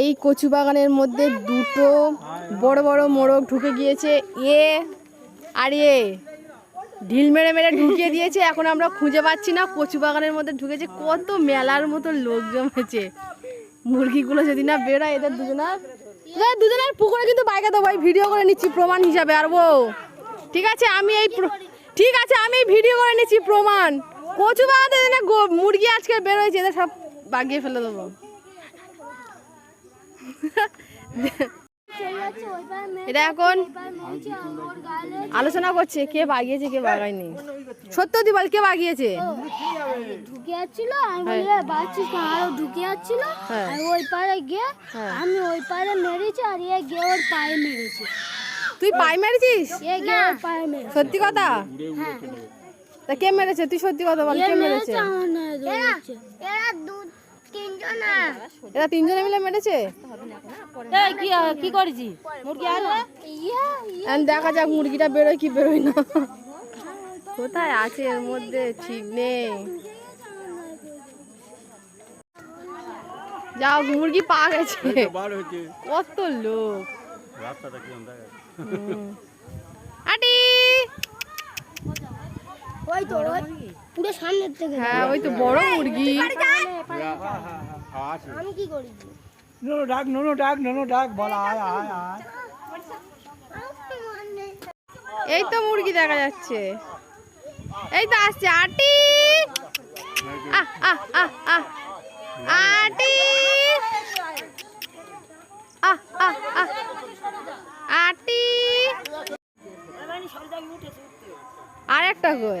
এই কচু বাগানের মধ্যে দুটো বড় বড় মোরগ ঢুকে গিয়েছে। এ আর এ, ঢিল মেরে মেরে ঢুকিয়ে দিয়েছে। এখন আমরা খুঁজে পাচ্ছি না কচু বাগানের মধ্যে ঢুকেছে। কত মেলার মতো লোক জমেছে। মুরগিগুলো যদি না বেরোয়, এদের দুজনার দুজনের পুকুরে কিন্তু বাইকে দেবো এই ভিডিও করে নিচ্ছি প্রমাণ হিসাবে আর ও ঠিক আছে, আমি এই ঠিক আছে, আমি ভিডিও করে নিচ্ছি প্রমাণ। কচু বাগানে মুরগি আজকে বেরোয়েছে, এদের সব বাগিয়ে ফেলে দেবো। এটা এখন আলোচনা করছে কে বাগিয়েছে কে বাগায়নি। সত্যি বল কে বাগিয়েছে? ঢুকে যাচ্ছিল আমি বলি "এ, আরও ঢুকে যাচ্ছিল হ্যাঁ। আর ওই পারে গিয়ে হ্যাঁ। আমি ওই পারে মেরেছি আর এ গিয়ে ওর পায়ে মেরেছি তুই পাই মেরেছিস? এ গিয়ে ওর পায়ে মেরেছে সত্যি কথা? হ্যাঁ তা কে মেরেছে? তুই সত্যি কথা বল কে মেরেছে এরা দু তিনজন এরা তিনজনে মিলে মেরেছে? কি কি করেছি? মুরগি আর দেখা যাক মুরগিটা বেরোয় কি বেরোয় না। কোথায় আছে এর মধ্যে? ঠিক নেই। যাও মুরগি পা গেছে। কত লোক। রাস্তাটা কি দেখা আটি ওই তো ওই পুরো সামনের থেকে হ্যাঁ ওই তো বড় মুরগি। আমি কি করেছি নোনো ডাক নোনো ডাক নোনো ডাক বলা আয় আয় আয়। এই তো মুরগি দেখা যাচ্ছে। এই তো আসছে আটি। আটি। আহ আহ আহ। আটি। আর একটা কই